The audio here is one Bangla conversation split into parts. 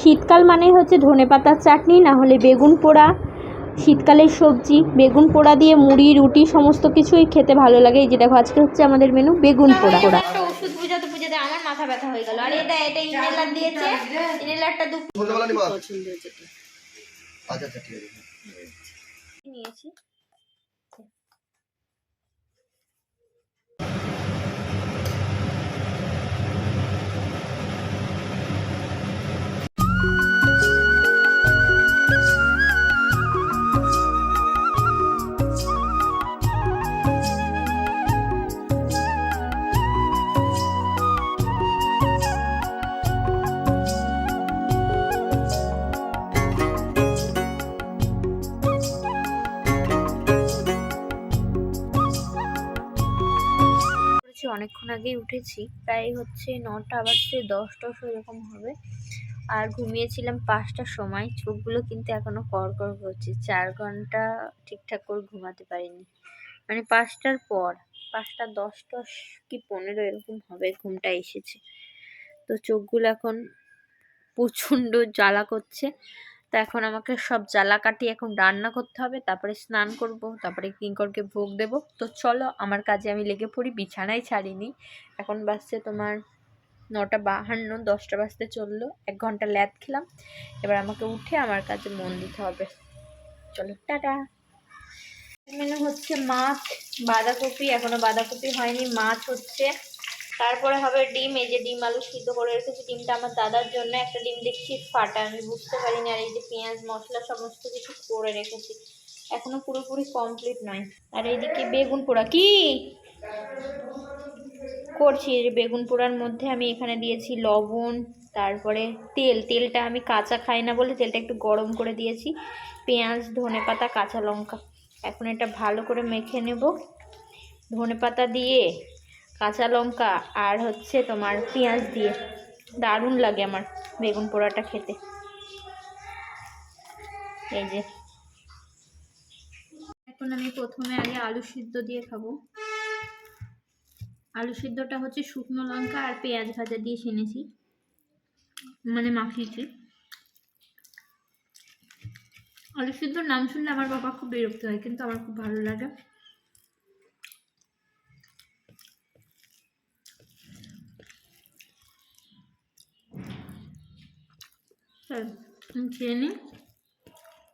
শীতকাল মানেই হচ্ছে ধনে পাতার চাটনি না হলে বেগুন পোড়া। শীতকালের সবজি বেগুন পোড়া দিয়ে মুড়ি রুটি সমস্ত কিছুই খেতে ভালো লাগে। এই যে দেখো আজকে হচ্ছে আমাদের মেনু বেগুন পোড়া। পোড়া একটা ওষুধ বুঝাতে বুঝাতে আমার মাথা ব্যথা হয়ে গেল। আর এটা এটা ইনহেলার দিয়েছে। ইনহেলারটা দু পছন্দ যেটা আচ্ছা আচ্ছা ঠিক আছে। নিয়েছি। অনেকক্ষণ আগেই উঠেছি। প্রায় হচ্ছে নটা বাজতে দশ দশ এরকম হবে। আর ঘুমিয়েছিলাম পাঁচটার সময়। চোখগুলো কিন্তু এখনও কড়কড় করছে। চার ঘণ্টা ঠিকঠাক করে ঘুমাতে পারিনি। মানে পাঁচটার পর, পাঁচটা দশ দশ কি পনেরো এরকম হবে ঘুমটা এসেছে। তো চোখগুলো এখন প্রচণ্ড জ্বালা করছে। তো এখন আমাকে সব জ্বালা কাটিয়ে এখন রান্না করতে হবে, তারপরে স্নান করব, তারপরে কিঙ্করকে ভোগ দেব। তো চলো, আমার কাজে আমি লেগে পড়ি, বিছানায় ছাড়িনি। এখন বাজছে তোমার নটা বাহান্ন, দশটা বাজতে চলল, এক ঘণ্টা ল্যাদ খেলাম। এবার আমাকে উঠে আমার কাজে মন দিতে হবে। চলো, টাটা। মেনু হচ্ছে মাছ, বাঁধাকপি, এখনও বাঁধাকপি হয়নি, মাছ হচ্ছে তারপরে হবে ডিম, এই যে ডিম আলু সিদ্ধ করে রেখেছি, ডিমটা আমার দাদার জন্য। একটা ডিম দেখছি ফাটা, আমি বুঝতে পারিনি। আর এই যে পেঁয়াজ, মশলা, সমস্ত কিছু করে রেখেছি। এখনও পুরোপুরি কমপ্লিট নয়। আর এইদিকে বেগুন পোড়া। কি? করছি বেগুন পোড়ার মধ্যে আমি এখানে দিয়েছি লবণ, তারপরে তেল। তেলটা আমি কাঁচা খাই না বলে তেলটা একটু গরম করে দিয়েছি। পেঁয়াজ, ধনে পাতা, কাঁচা লঙ্কা। এখন এটা ভালো করে মেখে নেব। ধনে পাতা দিয়ে কাঁচা লঙ্কা আর হচ্ছে তোমার পেঁয়াজ দিয়ে। দারুণ লাগে আমার বেগুন পোড়াটা খেতে। এই যে। এখন আমি প্রথমে আগে আলু সিদ্ধ দিয়ে খাব। আলু সিদ্ধটা হচ্ছে শুকনো লঙ্কা আর পেঁয়াজ ভাজা দিয়ে সেনেছি মানে মাখিয়েছি। আলু সিদ্ধর নাম শুনলে আমার বাবা খুব বিরক্ত হয়, কিন্তু আমার খুব ভালো লাগে। খেয়ে নিই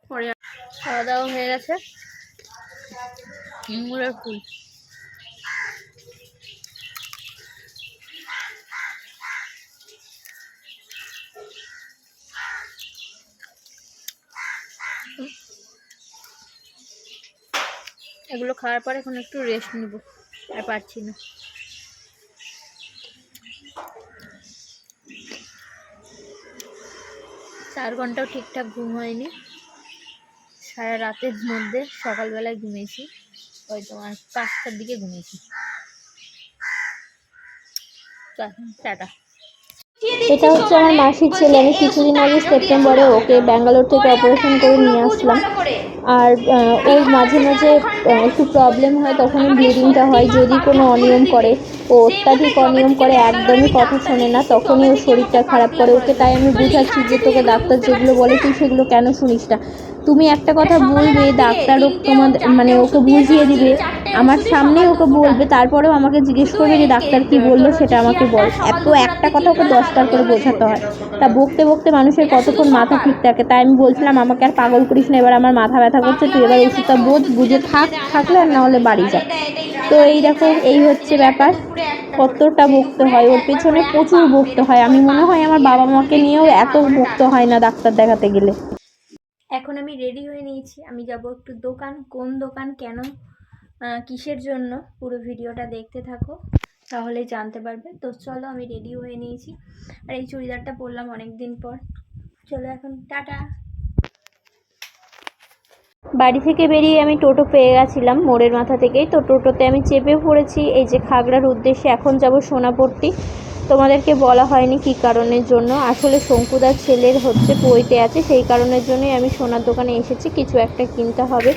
পরে খাওয়া দাওয়া হয়ে গেছে। ইমুরের ফুল। এগুলো খাওয়ার পর এখন একটু রেস্ট নিব। আর পারছি না। চার ঘন্টাও ঠিকঠাক ঘুম হয়নি। সারা রাতের মধ্যে সকালবেলায় ঘুমিয়েছি। ওই তোমার পাঁচটার দিকে ঘুমিয়েছি। টাটা। এটা হচ্ছে আমার মাসির ছেলে। আমি কিছুদিন আগে সেপ্টেম্বরে ওকে ব্যাঙ্গালোর থেকে অপারেশন করে নিয়ে আসলাম। আর ওর মাঝে মাঝে একটু প্রবলেম হয় তখন ব্লিডিংটা হয়। যদি কোনো অনিয়ম করে, ও অত্যাধিক অনিয়ম করে, একদমই কথা শোনে না, তখনই ওর শরীরটা খারাপ করে ওকে। তাই আমি বুঝাচ্ছি যে তোকে ডাক্তার যেগুলো বলে, তুই সেগুলো কেন শুনিস না? তুমি একটা কথা বলবে ডাক্তারও তোমাদের মানে ওকে বুঝিয়ে দিবে আমার সামনে ওকে বলবে তারপরেও আমাকে জিজ্ঞেস করবে যে ডাক্তার কি বলল সেটা আমাকে বল। এত একটা কথা ওকে দশটার করে বোঝাতে হয়। তা বকতে বকতে মানুষের কতক্ষণ মাথা ঠিক থাকে? তাই আমি বলছিলাম আমাকে আর পাগল করিস না এবার আমার মাথা ব্যথা করছে তুই এবার ওষুধটা বোঝ বুঝে থাক থাকলে আর না হলে বাড়ি যা। তো এই দেখো এই হচ্ছে ব্যাপার। কতটা বকতে হয় ওর পেছনে প্রচুর বকতে হয়। আমি মনে হয় আমার বাবা মাকে নিয়েও এত বকতে হয় না ডাক্তার দেখাতে গেলে। এখন আমি রেডি হয়ে নিয়েছি। আমি যাব একটু দোকান। কোন দোকান, কেন কিসের জন্য? পুরো ভিডিওটা দেখতে থাকো, তাহলে জানতে পারবে। তো চলো আমি রেডি হয়ে নিয়েছি। আর এই চুড়িদারটা পরলাম অনেক দিন পর। চলো এখন, টাটা! বাড়ি থেকে বেরিয়ে আমি টোটো পেয়ে গেছিলাম মোড়ের মাথা থেকেই। তো টোটোতে আমি চেপে পড়েছি। এই যে খাগড়ার উদ্দেশ্যে এখন যাব সোনাপট্টি। তোমাদেরকে বলা হয়নি কি কারণের জন্য। আসলে শঙ্কুদার ছেলের হচ্ছে পইতে আছে, সেই কারণের জন্যই আমি সোনার দোকানে এসেছি, কিছু একটা কিনতে হবে।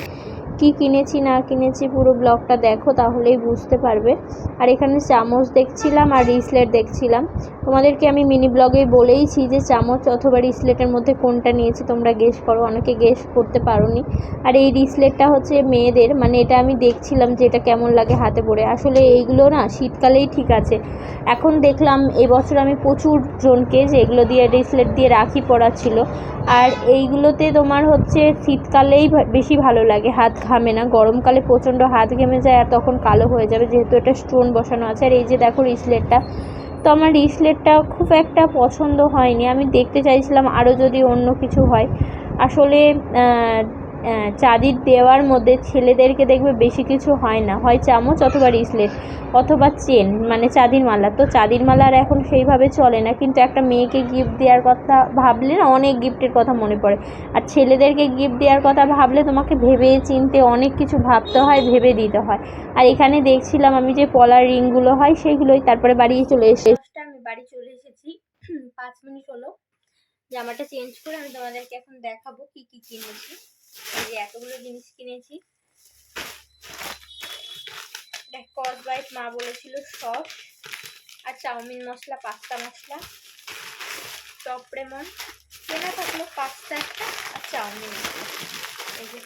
কি কিনেছি, না কিনেছি, পুরো ব্লগটা দেখো, তাহলেই বুঝতে পারবে। আর এখানে চামচ দেখছিলাম আর রিসলেট দেখছিলাম। তোমাদেরকে আমি মিনি ব্লগেই বলেইছি যে চামচ অথবা রিসলেটের মধ্যে কোনটা নিয়েছি, তোমরা গেস করো। অনেকে গেস করতে পারোনি। আর এই রিসলেটটা হচ্ছে মেয়েদের মানে এটা আমি দেখছিলাম যে এটা কেমন লাগে হাতে পরে। আসলে এইগুলো না শীতকালেই ঠিক আছে। এখন দেখলাম এবছর আমি প্রচুর জনকে যে এগুলো দিয়ে রিসলেট দিয়ে রাখি পরাচ্ছিল আর এইগুলোতে তোমার হচ্ছে শীতকালেই বেশি ভালো লাগে, হাত ঘামে না। গরমকালে প্রচণ্ড হাত ঘেমে যায় আর তখন কালো হয়ে যাবে, যেহেতু এটা স্টোন বসানো আছে। আর এই যে দেখো রিসলেটটা, তো আমার রিসলেটটা খুব একটা পছন্দ হয়নি। আমি দেখতে চাইছিলাম আরও যদি অন্য কিছু হয়। আসলে চাঁদির দেওয়ার মধ্যে ছেলেদেরকে দেখবে বেশি কিছু হয় না। হয় চামচ অথবা রিসলেট অথবা চেন মানে চাঁদির মালা। তো চাঁদির মালা আর এখন সেইভাবে চলে না, কিন্তু একটা মেয়েকে গিফট দেওয়ার কথা ভাবলে না অনেক গিফটের কথা মনে পড়ে। আর ছেলেদেরকে গিফট দেওয়ার কথা ভাবলে তোমাকে ভেবে চিনতে অনেক কিছু ভাবতে হয়, ভেবে দিতে হয়। আর এখানে দেখছিলাম আমি যে পলার রিংগুলো হয় সেগুলোই তারপরে বাড়ি চলে এসে আমি বাড়ি চলে এসেছি। পাঁচ মিনিট হলো। জামাটা চেঞ্জ করে আমি তোমাদেরকে এখন দেখাবো কি কি কিনেছি। এই এতগুলো জিনিস কিনেছি। কস বাইট মা বলেছিল, সস আর চাউমিন মশলা, পাস্তা মশলা টপ রেমন কেনা থাকল পাস্তা একটা আর চাউমিন। এই যে।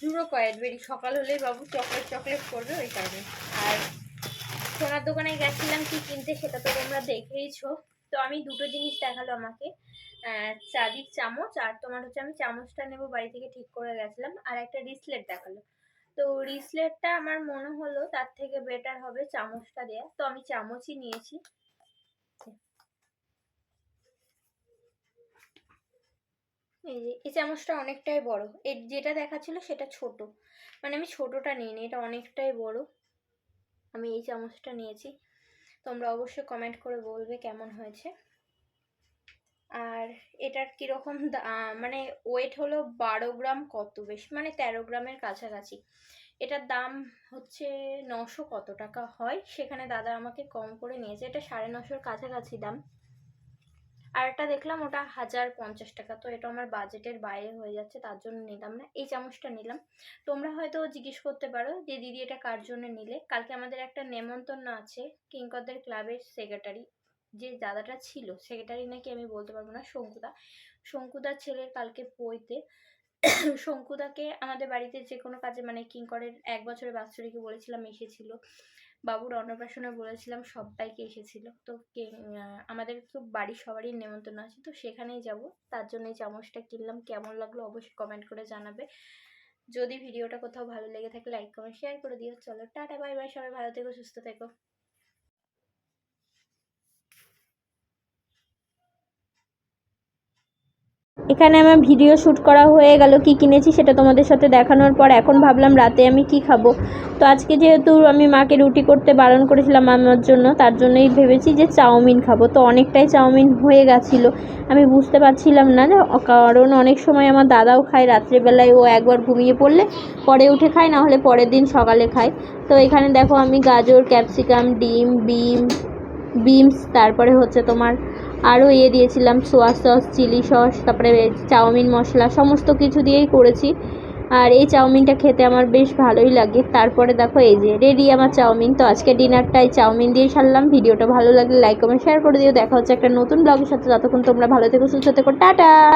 জুড়ো কয়েডবেরি সকাল হলেই বাবু চকলেট চকলেট করবে ওই কারণে। আর সোনার দোকানে গেছিলাম কি কিনতে সেটা তো তোমরা দেখেইছো। তো আমি দুটো জিনিস দেখাল আমাকে। আহ, চাঁদির চামচ আর তোমার হচ্ছে আমি চামচটা নেব বাড়ি থেকে ঠিক করে গেছিলাম। আর একটা রিসলেট দেখাল। তো রিসলেটটা আমার মনে হলো তার থেকে বেটার হবে চামচটা দেয়া। তো আমি চামচই নিয়েছি। এই যে এই চামচটা অনেকটাই বড়। এর যেটা দেখাচ্ছিল সেটা ছোট। মানে আমি ছোটটা নিইনি এটা অনেকটাই বড়। আমি এই চামচটা নিয়েছি। তোমরা অবশ্যই কমেন্ট করে বলবে কেমন হয়েছে। আর এটার কীরকম মানে ওয়েট হলো বারো গ্রাম কত বেশ মানে তেরো গ্রামের কাছাকাছি। এটার দাম হচ্ছে নশো কত টাকা হয়, সেখানে দাদা আমাকে কম করে নিয়েছে, এটা সাড়ে নশোর কাছাকাছি দাম। আর একটা দেখলাম ওটা হাজার পঞ্চাশ টাকা, তো এটা আমার বাজেটের বাইরে হয়ে যাচ্ছে, তার জন্য নিলাম না, এই চামচটা নিলাম। তোমরা হয়তো জিজ্ঞেস করতে পারো যে, দিদি, এটা কার জন্য নিলে? কালকে আমাদের একটা নেমন্তন্ন আছে কিঙ্করদের ক্লাবের সেক্রেটারি যে দাদাটা ছিল সেক্রেটারি নাকি আমি বলতে পারব না, শঙ্কুদা। শঙ্কুদার ছেলের কালকে পইতে শঙ্কুদাকে আমাদের বাড়িতে যে কোনো কাজে মানে কিঙ্করের এক বছরের বাৎসরিকে বলেছিলাম এসেছিল। বাবুর অন্নপ্রাশনে বলেছিলাম সবাইকে এসেছিল। তো কে আমাদের তো বাড়ির সবারই নেমন্তন্ন আছে, তো সেখানেই যাব। তার জন্য এই চামচটা কিনলাম। কেমন লাগল অবশ্যই কমেন্ট করে জানাবে। যদি ভিডিওটা কোথাও ভালো লেগে থাকে লাইক কমেন্ট শেয়ার করে দিও। চলো, টাটা বাই বাই সবাই ভালো থেকো, সুস্থ থেকো। এখানে আমার ভিডিও শ্যুট করা হয়ে গেল, কি কিনেছি সেটা তোমাদের সাথে দেখানোর পর এখন ভাবলাম রাতে আমি কি খাব। তো আজকে যেহেতু আমি মাকে রুটি করতে বারণ করেছিলাম আমার জন্য, তার জন্যই ভেবেছি যে চাউমিন খাব। তো অনেকটাই চাউমিন হয়ে গেছিল। আমি বুঝতে পারছিলাম না কারণ অনেক সময় আমার দাদাও খায়, রাত্রেবেলায় ও একবার ঘুমিয়ে পড়লে পরে উঠে খায়, না হলে পরের দিন সকালে খায়। তো এখানে দেখো আমি গাজর, ক্যাপসিকাম, ডিম, বিম, বিমস, তারপরে হচ্ছে তোমার আরও ইয়ে দিয়েছিলাম সোয়া সস চিলি সস তারপরে চাউমিন মশলা, সমস্ত কিছু দিয়েই করেছি। আর এই চাউমিনটা খেতে আমার বেশ ভালোই লাগে। তারপরে দেখো এই যে রেডি আমার চাউমিন। তো আজকে ডিনারটাই চাউমিন দিয়ে সারলাম। ভিডিওটা ভালো লাগলে লাইক কমেন্ট শেয়ার করে দিও। দেখা হচ্ছে একটা নতুন ব্লগের সাথে। যতক্ষণ তোমরা ভালো থেকো, সুস্থ থেকো। টাটা!